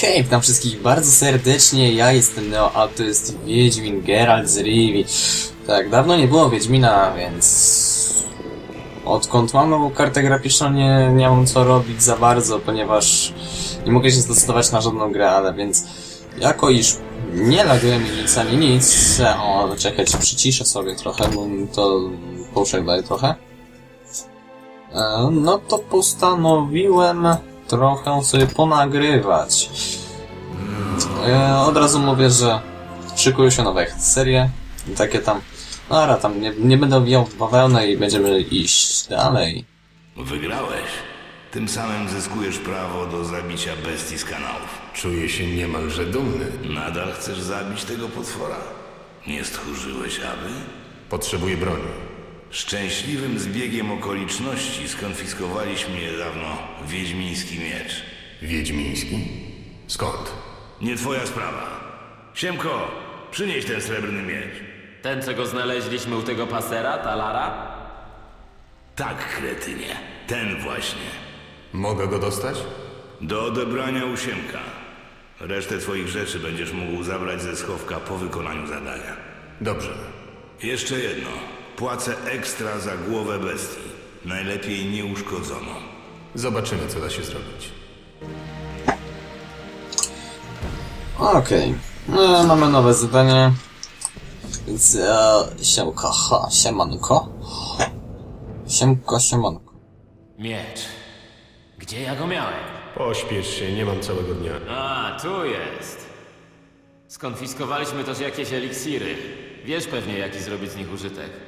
Hej, witam wszystkich bardzo serdecznie, ja jestem Neo, a to jest Wiedźmin Geralt z Rivi. Tak, dawno nie było Wiedźmina, więc... Odkąd mam nową kartę graficzną nie, nie mam co robić za bardzo, ponieważ nie mogę się zdecydować na żadną grę, ale więc... Jako iż nie laguje mi nic ani nic... O, czekajcie, przyciszę sobie trochę, bo mi to pouszek daje trochę. E, No to postanowiłem trochę sobie ponagrywać. E, Od razu mówię, że szykują się nowe serie, takie tam. No ale tam nie, nie będę wijał w bawełnę i będziemy iść dalej. Wygrałeś. Tym samym zyskujesz prawo do zabicia bestii z kanałów. Czuję się niemalże dumny. Nadal chcesz zabić tego potwora? Nie stchórzyłeś, aby? Potrzebuję broni. Szczęśliwym zbiegiem okoliczności skonfiskowaliśmy niedawno wiedźmiński miecz. Wiedźmiński? Skąd? Nie twoja sprawa. Siemko, przynieś ten srebrny miecz. Ten, co go znaleźliśmy u tego pasera, Talara? Tak, kretynie. Ten właśnie. Mogę go dostać? Do odebrania u Siemka. Resztę twoich rzeczy będziesz mógł zabrać ze schowka po wykonaniu zadania. Dobrze. Jeszcze jedno. Płacę ekstra za głowę bestii. Najlepiej nieuszkodzoną. Zobaczymy, co da się zrobić. Okej. No, mamy nowe zadanie. Więc e, siemko, ha, siemanko. Siemko, siemanko. Miecz. Gdzie ja go miałem? Pośpiesz się, nie mam całego dnia. A, tu jest. Skonfiskowaliśmy też jakieś eliksiry. Wiesz pewnie, jaki zrobić z nich użytek.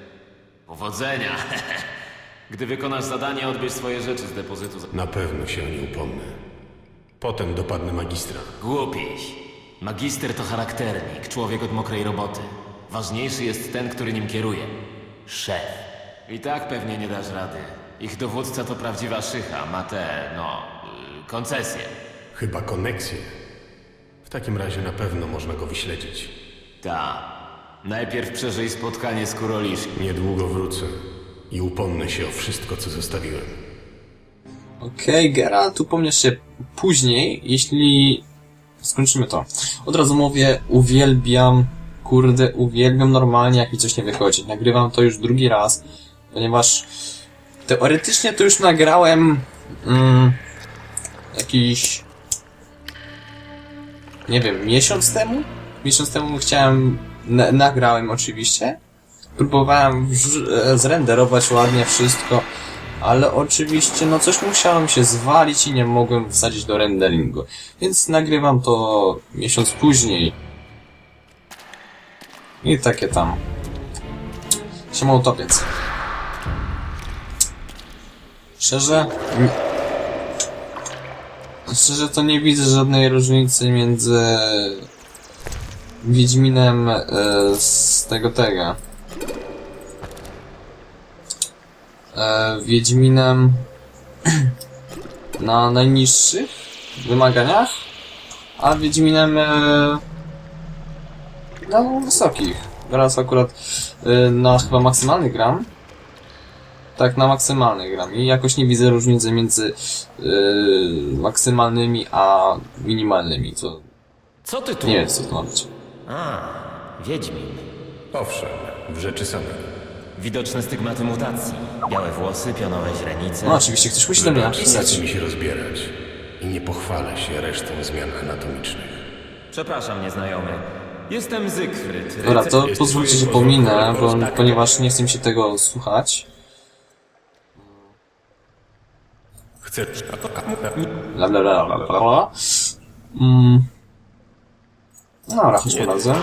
Powodzenia! Gdy wykonasz zadanie, odbierz swoje rzeczy z depozytu. za- Na pewno się o nie upomnę. Potem dopadnę magistra. Głupiś. Magister to charakternik, człowiek od mokrej roboty. Ważniejszy jest ten, który nim kieruje. Szef. I tak pewnie nie dasz rady. Ich dowódca to prawdziwa szycha, ma te, no, y, koncesje. Chyba koneksję. W takim razie na pewno można go wyśledzić. Ta. Najpierw przeżyj spotkanie z Kuroliszkiem. Niedługo wrócę i upomnę się o wszystko, co zostawiłem. Okej, Geralt, upomniesz się później, jeśli skończymy to. Od razu mówię, uwielbiam, kurde, uwielbiam normalnie, jak mi coś nie wychodzi. Nagrywam to już drugi raz, ponieważ teoretycznie to już nagrałem mm, jakiś, nie wiem, miesiąc temu? Miesiąc temu chciałem, na, nagrałem oczywiście, próbowałem e, zrenderować ładnie wszystko, ale oczywiście no coś musiałem się zwalić i nie mogłem wsadzić do renderingu. Więc nagrywam to miesiąc później. I takie tam. Siema utopiec. Szczerze... Szczerze to nie widzę żadnej różnicy między Wiedźminem e, z tego tego. e, Wiedźminem na najniższych wymaganiach, a Wiedźminem e, na wysokich. Teraz akurat e, na chyba maksymalny gram. Tak, na maksymalny gram i jakoś nie widzę różnicy między e, maksymalnymi a minimalnymi, to Co ty tu? nie wiem co to ma być. A, Wiedźmin. Owszem, w rzeczy samej. Widoczne stygmaty mutacji. Białe włosy, pionowe źrenice. No oczywiście, ktoś musi do mnie Wybacz, nie napisać. mi się rozbierać i nie pochwalę się resztą zmian anatomicznych. Przepraszam, nieznajomy. Jestem Zygfryd. Dobra, to Jest pozwólcie, że pominę, bo, ponieważ nie chcę mi się tego słuchać. Chcesz... Bla bla bla bla bla bla. Dobra, chodźmy razem.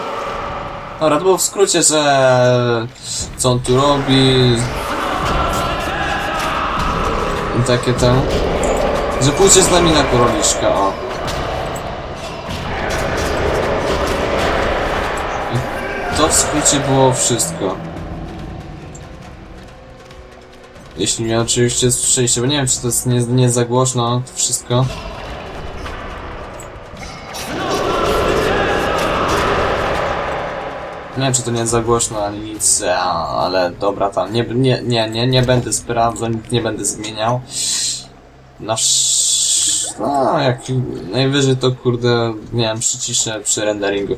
Dobra, to było w skrócie, że co on tu robi. I takie tam. Że pójdzie z nami na koroliszka, o. I to w skrócie było wszystko. Jeśli mnie oczywiście słyszeliście, bo nie wiem, czy to jest nie, nie za głośno, to wszystko. Nie wiem, czy to nie jest za głośno, ani nic, a, ale dobra, tam, nie, nie, nie, nie, nie będę sprawdzał, nie będę zmieniał. Nasz No, jak najwyżej to kurde miałem przyciszę przy renderingu.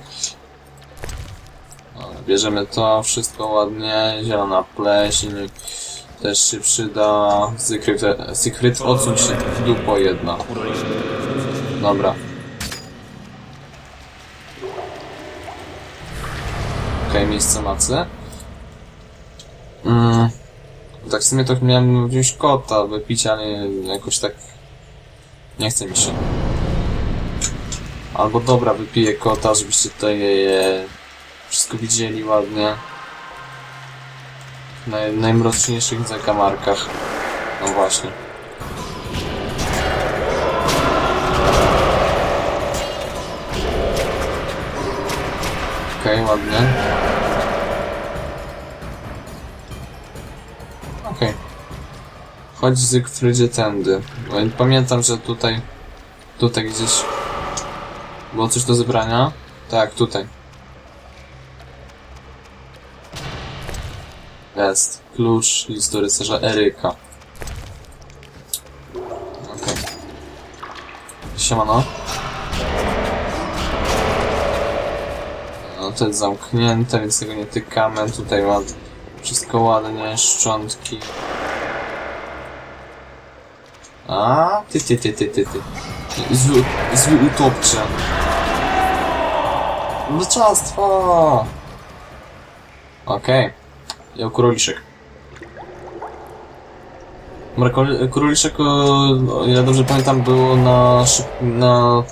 Dobra, bierzemy to, wszystko ładnie, zielona pleśń, też się przyda, secret, secret odsuń się dupo jedna. Dobra. Okej, miejsce macy. Mm. Tak w sumie to miałem wziąć kota, wypić, ale jakoś tak nie chce mi się. Albo dobra, wypiję kota, żebyście tutaj je, wszystko widzieli ładnie. W naj, najmroczniejszych zakamarkach. No właśnie. Okej, ładnie. Okej. Chodź Zygfrydzie tędy. Bo Pamiętam, że tutaj... Tutaj gdzieś... Było coś do zebrania? Tak, tutaj. Jest. Klucz list do rycerza Eryka. Okej. Siemano. To jest zamknięte, więc tego nie tykamy. Tutaj mam wszystko ładnie, szczątki. A, ty, ty, ty, ty, ty, ty. Zły, zły utopcze. Leczastwo! Okej. Ja króliszek. Dobra, król- króliszek, o ile dobrze pamiętam, było na na...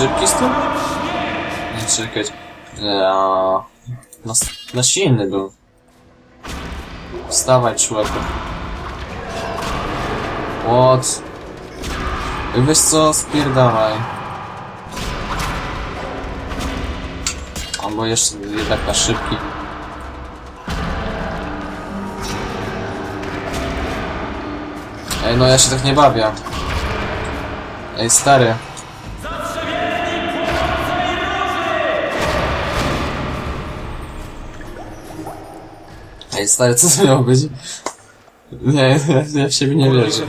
szybki stół? Nie, czekać. Ja... S- na silny był. Wstawaj, człowieku. What? Wiesz co, spierdalaj. Albo jeszcze jednak na szybki. Ej, no ja się tak nie bawię. Ej, stary. Ej, stary, co to miało być? Nie, ja, w siebie nie wierzę.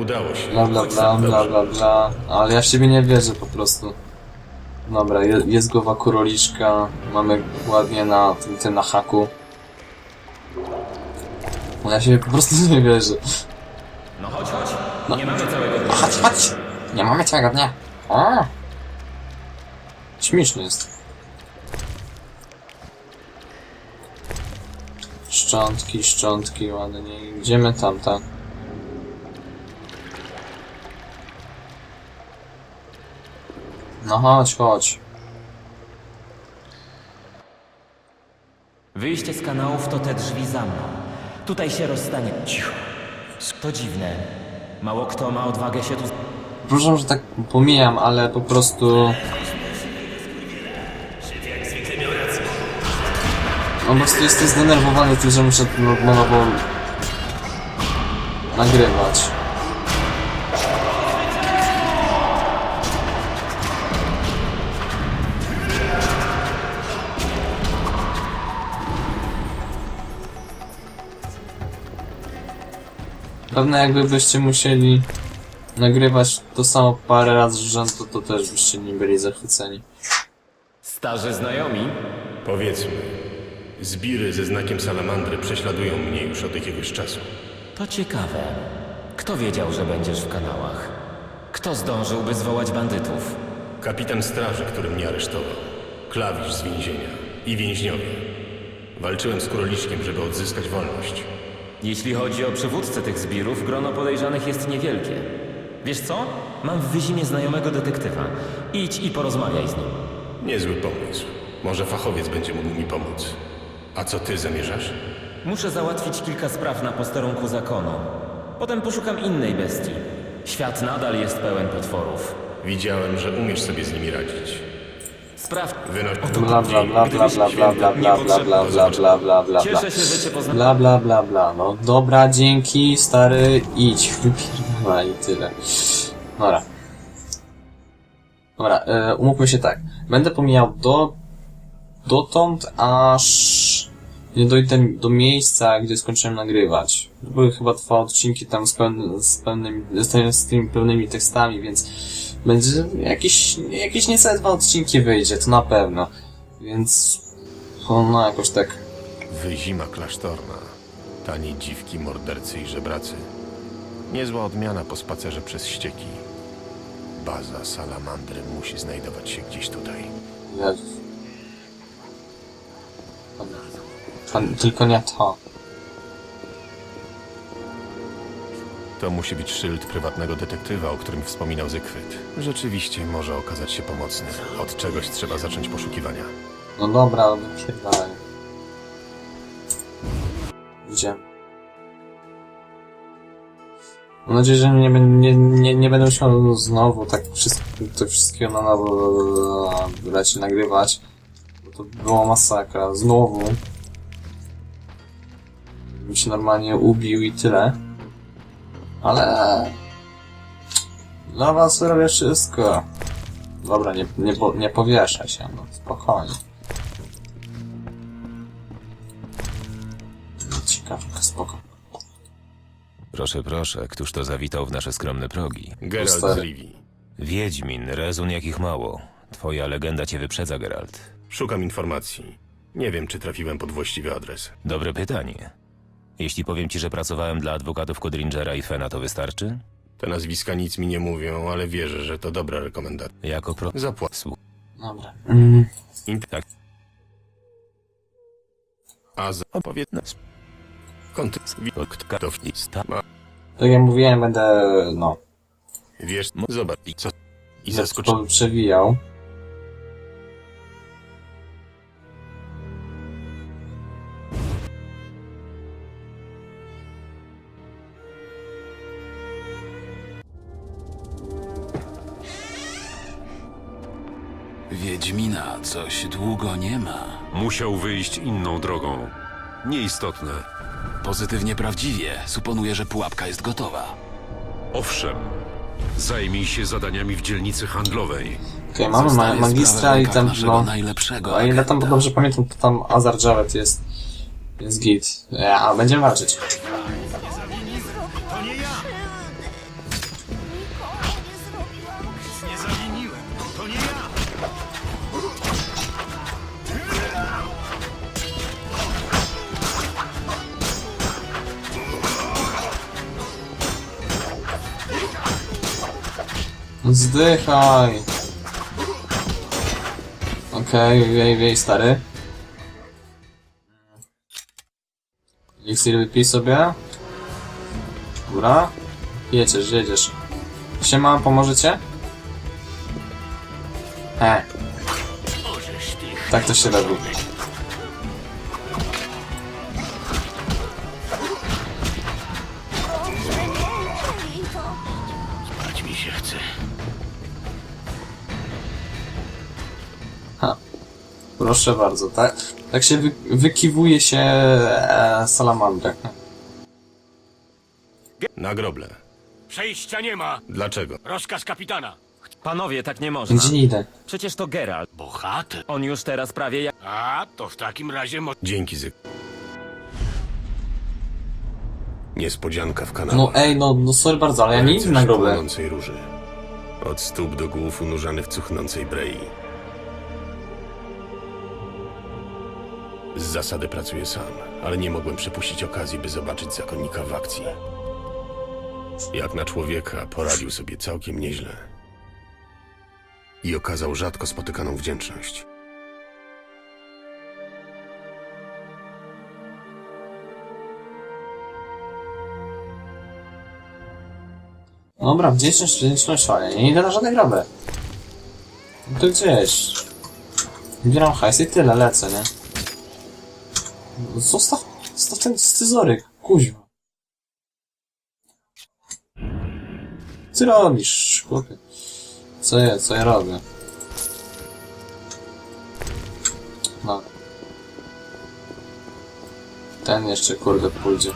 Udało się. Bla bla bla bla bla bla. Ale ja w siebie nie wierzę po prostu. Dobra, je, jest głowa kuroliczka. Mamy ładnie na tym, tym na haku. Ale ja siebie po prostu nie wierzę. No chodź, chodź. Nie mamy całego dnia. Chodź, chodź! Nie mamy całego dnia. O! Śmieszny jest. Szczątki, szczątki, ładnie. Idziemy tam, tak. No chodź, chodź. Wyjście z kanałów to te drzwi za mną. Tutaj się rozstanie. Cicho. To dziwne. Mało kto ma odwagę się tu... Proszę, że tak pomijam, ale po prostu... No po prostu jestem zdenerwowany tym, że muszę no, na nowo nagrywać. Pewnie jakby byście musieli nagrywać to samo parę razy z rzędu, to też byście nie byli zachwyceni. Starzy znajomi? Powiedzmy, zbiry ze znakiem salamandry prześladują mnie już od jakiegoś czasu. To ciekawe. Kto wiedział, że będziesz w kanałach? Kto zdążyłby zwołać bandytów? Kapitan straży, który mnie aresztował. Klawisz z więzienia. I więźniowie. Walczyłem z króliczkiem, żeby odzyskać wolność. Jeśli chodzi o przywódcę tych zbirów, grono podejrzanych jest niewielkie. Wiesz co? Mam w Wyzimie znajomego detektywa. Idź i porozmawiaj z nim. Niezły pomysł. Może fachowiec będzie mógł mi pomóc. A co ty zamierzasz? Muszę załatwić kilka spraw na posterunku zakonu. Potem poszukam innej bestii. Świat nadal jest pełen potworów. Widziałem, że umiesz sobie z nimi radzić. Spraw... Wynoś... Bla bla bla bla bla bla bla bla bla bla bla bla bla bla bla Cieszę się, że cię poznałem. bla bla bla bla no dobra dzięki stary idź wypierdala i tyle dobra dobra e, umówmy się tak będę pomijał do dotąd aż nie dojdę do miejsca, gdzie skończyłem nagrywać. Były chyba dwa odcinki tam z, pełny, z pełnymi, z, tymi pełnymi tekstami, więc będzie jakieś, jakieś niecałe dwa odcinki wyjdzie, to na pewno. Więc, no, no jakoś tak. Wyzima klasztorna. Tani dziwki, mordercy i żebracy. Niezła odmiana po spacerze przez ścieki. Baza salamandry musi znajdować się gdzieś tutaj. Jezus. Tylko nie to. To musi być szyld prywatnego detektywa, o którym wspominał Zygfryd. Rzeczywiście może okazać się pomocny. Od czegoś trzeba zacząć poszukiwania. No dobra, wypierdalaj. Gdzie? Mam nadzieję, że nie, nie, nie, nie będę musiał znowu tak wszystko, to wszystkiego na nowo brać i nagrywać. To była masakra. Znowu. Bym się normalnie ubił i tyle. Ale... Dla was robię wszystko. Dobra, nie, nie, nie powieszaj się, no spokojnie. Ciekawka, spoko. Proszę, proszę, któż to zawitał w nasze skromne progi? Geralt z. Rivii. Wiedźmin, rezon jakich mało. Twoja legenda cię wyprzedza, Geralt. Szukam informacji. Nie wiem, czy trafiłem pod właściwy adres. Dobre pytanie. Jeśli powiem ci, że pracowałem dla adwokatów Codringera i Fena, to wystarczy? Te nazwiska nic mi nie mówią, ale wierzę, że to dobra rekomendacja. Jako pro... Zapłacę. Słu- Dobra. Mm, Tak, A za opowiedz nas. Konty... Ktowni. Ma... tak jak mówiłem, będę, no, Wiesz, zobacz i co... I to zaskoczy... przewijał. Wiedźmina coś długo nie ma. Musiał wyjść inną drogą. Nieistotne. Pozytywnie prawdziwie. Suponuję, że pułapka jest gotowa. Owszem, zajmij się zadaniami w dzielnicy handlowej. Okej, mamy ma Zostaje sprawa magistra w i rękach tam, naszego no, najlepszego a ile tam agenta. dobrze pamiętam, to tam Azar Javet jest, jest git. Ja, będziemy walczyć. Zdychaj! Okej, okay, wiej, wiej, stary. Elixir wypij sobie. Dobra. Jedziesz, jedziesz. Siema, pomożecie? E. Tak to się robi. Proszę bardzo, tak? Tak się wy, wykiwuje się e, salamandrę. Na groble. Przejścia nie ma. Dlaczego? Rozkaz kapitana. Panowie, tak nie można. Gdzie nie idę? Przecież to Geralt. Bohater. On już teraz prawie jak... A, to w takim razie mo... Dzięki, Zyg. Niespodzianka w kanale. No ej, no, no sorry bardzo, ale ja nie idę na róży. Od stóp do głów unurzany w cuchnącej brei. Z zasady pracuję sam, ale nie mogłem przepuścić okazji, by zobaczyć zakonnika w akcji. Jak na człowieka poradził sobie całkiem nieźle. I okazał rzadko spotykaną wdzięczność. Dobra, wdzięczność, wdzięczność, ale nie idę na żadne groby. No to gdzieś. Zbieram hajs i tyle, lecę, nie? Zostaw, zostaw ten scyzoryk, kuźwa. Co robisz, chłopie? Co ja, co ja robię? No. Ten jeszcze, kurde, pójdzie.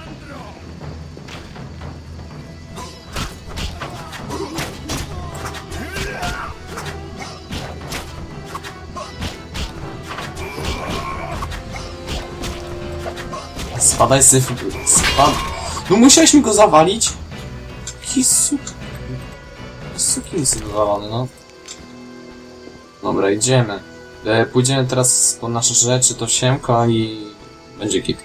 Spadaj syf... Spad... No musiałeś mi go zawalić? Jaki suk... Sukinsy wywalony, no. Dobra, idziemy. E, pójdziemy teraz po nasze rzeczy, to siemko i... Będzie git.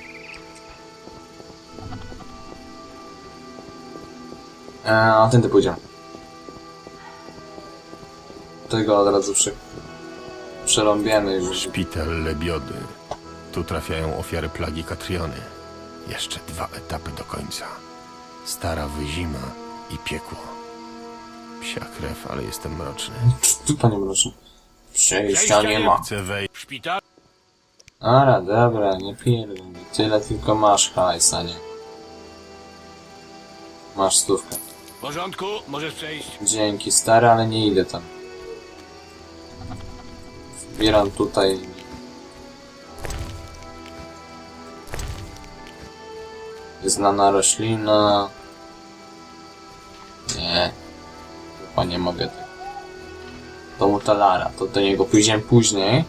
E, a tędy pójdziemy. Tego od razu przy... Przerąbiemy już. Szpital Lebiody. Tu trafiają ofiary plagi Katriony. Jeszcze dwa etapy do końca. Stara wyzima i piekło. Psia krew, ale jestem mroczny. Tu panie mroczny. Przejścia Przejścia nie ma. Chcę wejść. Szpital? Ara, dobra, nie pierdol. Tyle tylko masz hajsa, nie? Masz stówkę. W porządku, możesz przejść. Dzięki, stary, ale nie idę tam. Zbieram tutaj... Znana roślina... Nie. Chyba nie mogę tego. Do Mutalara, to do niego pójdziemy później.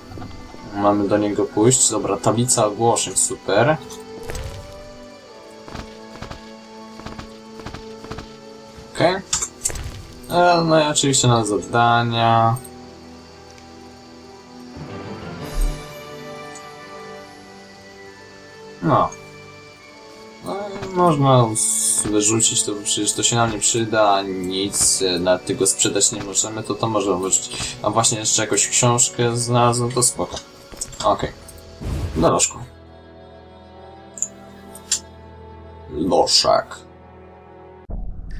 Mamy do niego pójść. Dobra, tablica ogłoszeń, super. Okej. E, No i oczywiście na zadania. No. Można wyrzucić to, przecież to się nam nie przyda, nic, e, nawet tego sprzedać nie możemy, to to możemy wyrzucić. A właśnie jeszcze jakąś książkę znalazłem, to spoko. Okej. Do lożku. Loszak.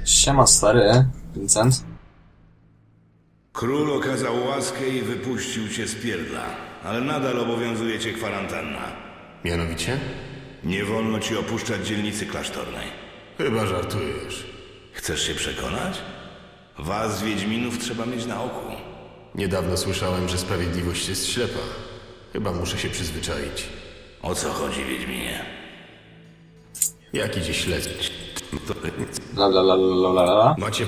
Siema stary, Vincent. Król okazał łaskę i wypuścił cię z pierdla, ale nadal obowiązuje cię kwarantanna. Mianowicie? Nie wolno ci opuszczać dzielnicy klasztornej. Chyba żartujesz. Chcesz się przekonać? Was, Wiedźminów, trzeba mieć na oku. Niedawno słyszałem, że sprawiedliwość jest ślepa. Chyba muszę się przyzwyczaić. O co chodzi, Wiedźminie? Jak idzie śledzić? La la la la la la la Macie...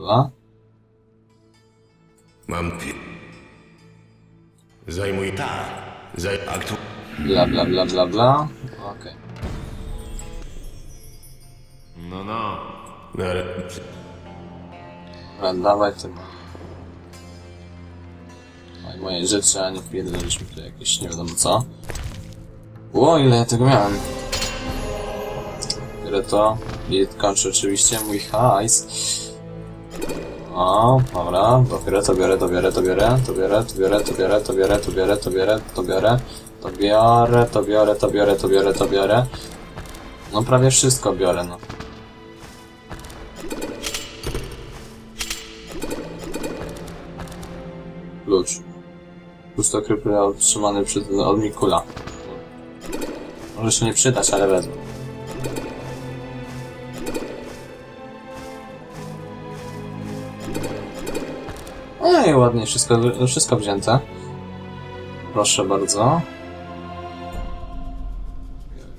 la. Mam... pi- Zajmuję... Tak. Zaj... Aktu... Bla bla bla bla bla. Okej. No, no. Na... Dobra, dawaj ty. Moje, moje rzeczy, a nie wpierdoliśmy tu jakieś nie wiadomo co. O, ile ja tego miałem. Biorę to i kończę oczywiście mój hajs. O, dobra, to biorę, to biorę, to biorę, to biorę, to biorę, to biorę, to biorę, to biorę, to biorę, to biorę, to biorę, to biorę, to biorę, to biorę, to biorę, to biorę. No prawie wszystko biorę, no. Klucz. Pustokrypy otrzymany przed, od Mikula. Może się nie przydać, ale wezmę. No i ładnie wszystko, wszystko wzięte. Proszę bardzo.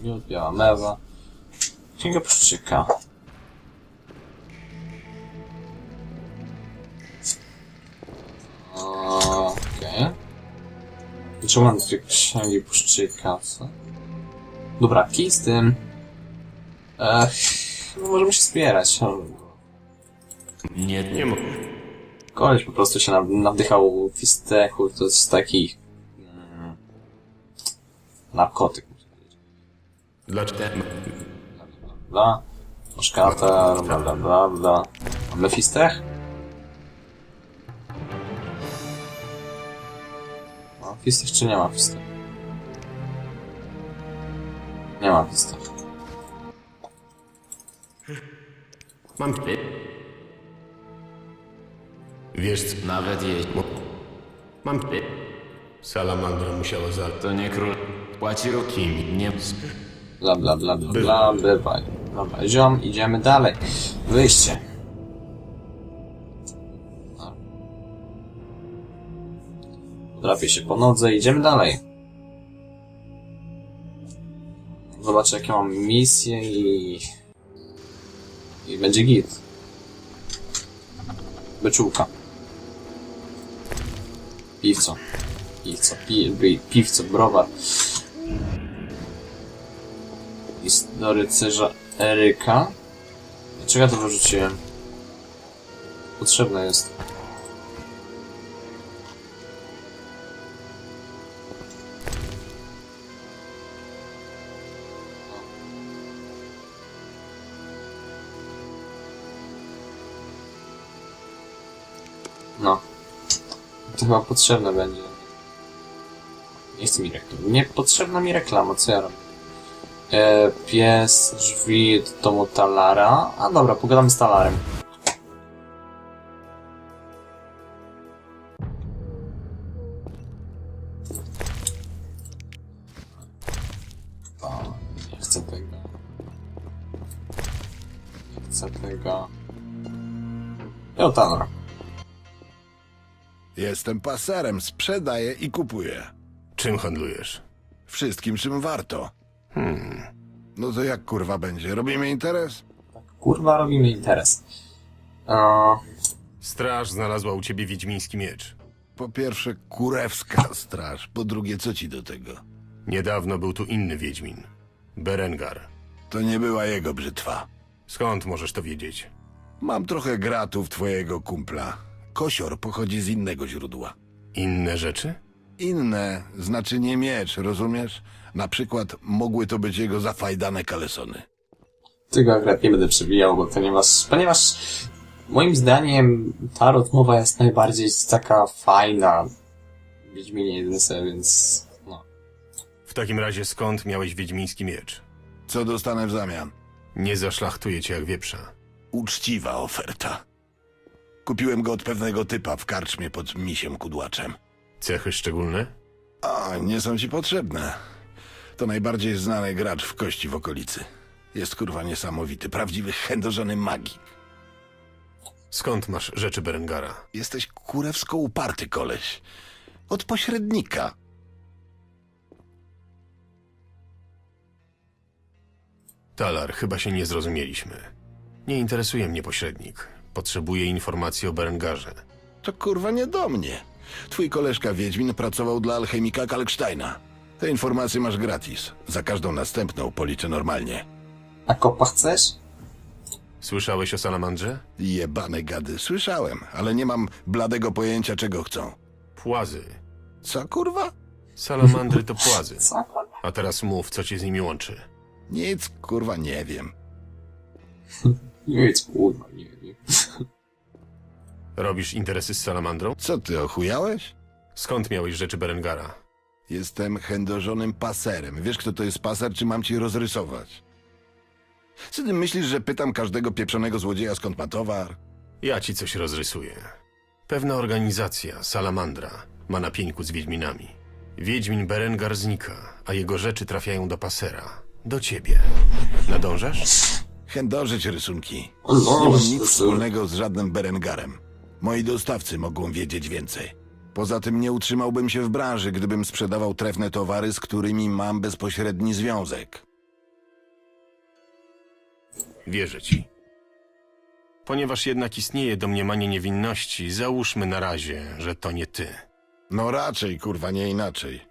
Miód, biała mewa. Księga pszczyka. Okej. Dlaczego mam dwie księgi puszczyka, co? Dobra, kij z tym. Ech, no możemy się wspierać. no. Nie, Nie mogę. Koleś po prostu się naw- nawdychał fistechu, to jest taki... Mm, narkotyk. Dlaczego? Bla, Oszkata, bla bla bla bla. Mamy fistech? Ma fistech czy nie ma fistech? Nie ma fistech. Mam... Wiesz co? nawet jeśli Mam... Salamandra musiała za... to nie król płaci ruki. Nie... Bla bla bla bla bla, bywaj. Dobra, ziom, idziemy dalej. Wyjście. Drapię się po nodze, idziemy dalej. Zobaczę jakie mam misje i... I będzie git. Beczułka. Piwco. Piwco, pi, pi, piwco, browar. Do rycerza Eryka. Dlaczego ja to wyrzuciłem? Potrzebne jest. No. To chyba potrzebne będzie. Nie mi reklam. Nie potrzebna mi reklama, co ja robię? E, pies, drzwi do domu Talara. A dobra, pogadamy z Talarem. O, nie chcę tego. Nie chcę tego. Talar. Jestem paserem, sprzedaję i kupuję. Czym handlujesz? Wszystkim, czym warto. Hmm. No to jak kurwa będzie? Robimy interes? Kurwa, robimy interes. O, Straż znalazła u ciebie wiedźmiński miecz. Po pierwsze, kurewska straż. Po drugie, co ci do tego? Niedawno był tu inny wiedźmin. Berengar. To nie była jego brzytwa. Skąd możesz to wiedzieć? Mam trochę gratów twojego kumpla. Kosior pochodzi z innego źródła. Inne rzeczy? Inne znaczy nie miecz, rozumiesz? Na przykład mogły to być jego zafajdane kalesony. tego akurat nie będę przewijał, bo ponieważ, ponieważ moim zdaniem ta rozmowa jest najbardziej taka fajna w Wiedźminie 1, więc no. W takim razie skąd miałeś wiedźmiński miecz? Co dostanę w zamian? Nie zaszlachtuję cię jak wieprza. Uczciwa oferta. Kupiłem go od pewnego typa w karczmie pod misiem kudłaczem. Cechy szczególne? A, nie są ci potrzebne. To najbardziej znany gracz w kości w okolicy. Jest kurwa niesamowity, prawdziwy chędożony magik. Skąd masz rzeczy Berengara? Jesteś kurewsko uparty koleś. Od pośrednika. Talar, chyba się nie zrozumieliśmy. Nie interesuje mnie pośrednik. Potrzebuję informacji o Berengarze. To kurwa nie do mnie. Twój koleżka Wiedźmin pracował dla alchemika Kalksteina. Te informacje masz gratis. Za każdą następną policzę normalnie. A kopa chcesz? Słyszałeś o salamandrze? Jebane gady, słyszałem, ale nie mam bladego pojęcia czego chcą. Płazy. Co kurwa? Salamandry to płazy. Co? kurwa? A teraz mów, co cię z nimi łączy. Nic kurwa nie wiem. Nic, kurwa, nie wiem. Robisz interesy z salamandrą? Co ty ochujałeś? Skąd miałeś rzeczy Berengara? Jestem chędożonym paserem. Wiesz, kto to jest paser, czy mam ci rozrysować? Co ty myślisz, że pytam każdego pieprzonego złodzieja, skąd ma towar? Ja ci coś rozrysuję. Pewna organizacja, Salamandra, ma na pieńku z Wiedźminami. Wiedźmin Berengar znika, a jego rzeczy trafiają do pasera. Do ciebie. Nadążasz? Chędożyć rysunki. Nie mam nic wspólnego z żadnym Berengarem. Moi dostawcy mogą wiedzieć więcej. Poza tym nie utrzymałbym się w branży, gdybym sprzedawał trefne towary, z którymi mam bezpośredni związek. Wierzę ci. Ponieważ jednak istnieje domniemanie niewinności, załóżmy na razie, że to nie ty. No raczej, kurwa, nie inaczej.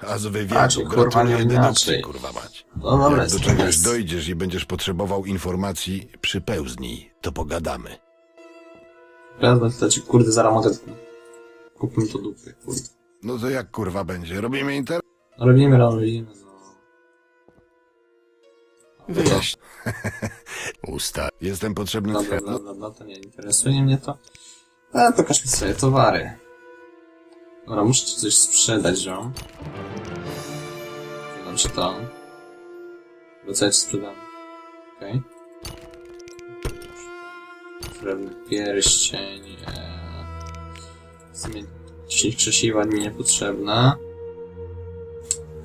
A z Raczej, wywiadu kurwa, gratuluję nie dedukcji, inaczej. kurwa mać. No dobra, Jak do jest, czegoś jest. dojdziesz i będziesz potrzebował informacji, przypełznij, to pogadamy. Prawda, to ci kurde zaraz mogę... Kupmy to dupy, kurde. No to jak kurwa będzie? Robimy interes? Robimy, robimy, no. Usta. Jestem potrzebny twe... dobra, dobra, to nie interesuje mnie to. A, pokaż mi swoje towary. Dobra, muszę ci coś sprzedać, ziom. Znaczy to. Bo co ja ci sprzedam? Okej. Srebrny pierścień. Eee... W sumie 10 krzesiwa mi niepotrzebne.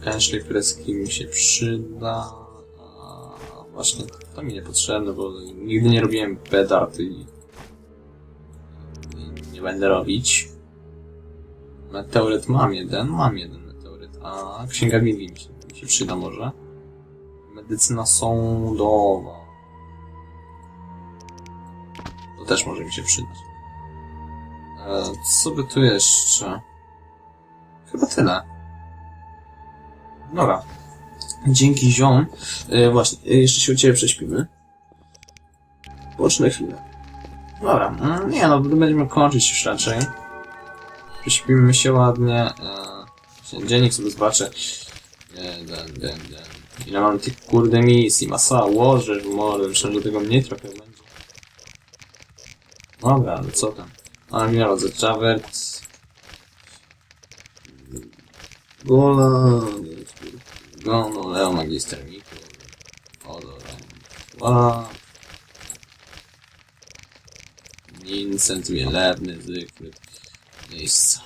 Pęczlik turecki mi się przyda. A właśnie to mi niepotrzebne, bo nigdy nie robiłem bedart i nie będę robić. Meteoryt mam jeden, mam jeden meteoryt, a księga Biblii mi mi się przyda może. Medycyna sądowa. To też może mi się przydać. E, co by tu jeszcze? Chyba tyle. Dobra. Dzięki ziom. E, właśnie, e, jeszcze się u ciebie prześpimy. Pocznę chwilę. Dobra, mm, nie no, będziemy kończyć już raczej. Prześpimy się ładnie. E, dziennik sobie zobaczę. Den, den, den, den. Ile mam tych kurde misji? Masa łożesz w morze, myślę, że tego mniej trochę będzie. Dobra, ale co tam? Armia Rodze Travert. Gola. Gono, Leo Magister Miku. Ola. Vincent Wielebny, zwykły. Miejsca.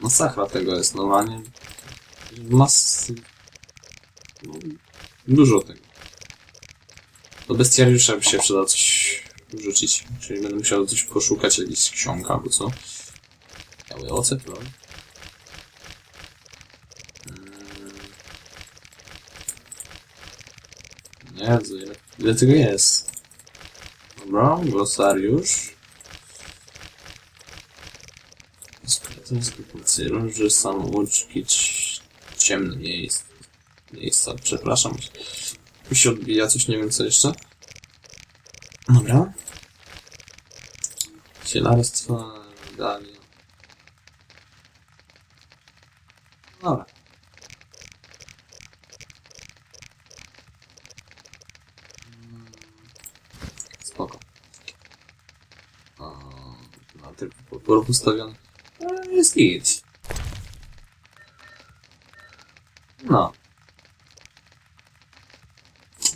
Masakra tego jest, normalnie. Mas... no, Dużo tego. Do bestiariusza by się przydało coś wrzucić. Czyli będę musiał coś poszukać, jakiś ksiąg albo co. Biały ocet, no. Nie, ile, ile tego jest? Dobra, glosariusz. Skrytowski róży, samouczki, ć- ciemne miejsce. Miejsca, przepraszam. Mi się odbija coś, nie wiem co jeszcze. Dobra. Zielarstwo, medali. Dobra. Mm, Spoko. A, na typ podporów ustawiony. E, Jest git. No.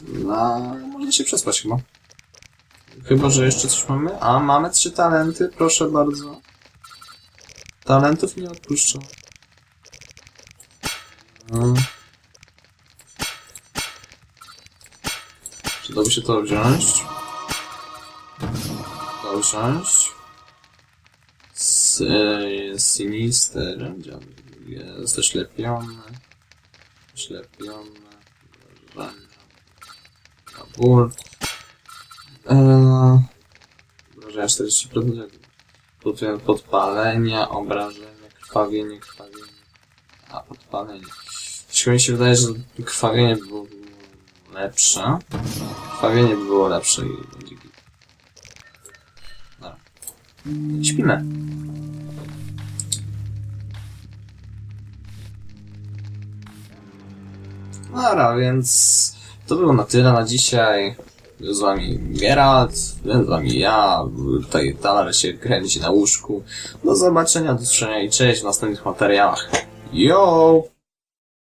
No, można się przespać chyba. Chyba, że jeszcze coś mamy. A, mamy trzy talenty, proszę bardzo. Talentów nie odpuszczę. No. Przydałoby się to wziąć. To wziąć. S sinister. Jest oślepiony. Oślepiony. Wrażenie. Eee, obrażenia 40%. Pod, podpalenie, obrażenie, krwawienie, krwawienie. A, podpalenie. Jeśli mi się wydaje, że krwawienie by było lepsze. Krwawienie by było lepsze i będzie git. Dobra. Śpimy. Dobra, więc to było na tyle na dzisiaj. Z wami Geralt, z wami ja, tutaj Talar się kręci na łóżku. Do zobaczenia, do usłyszenia i cześć w następnych materiałach. Yo!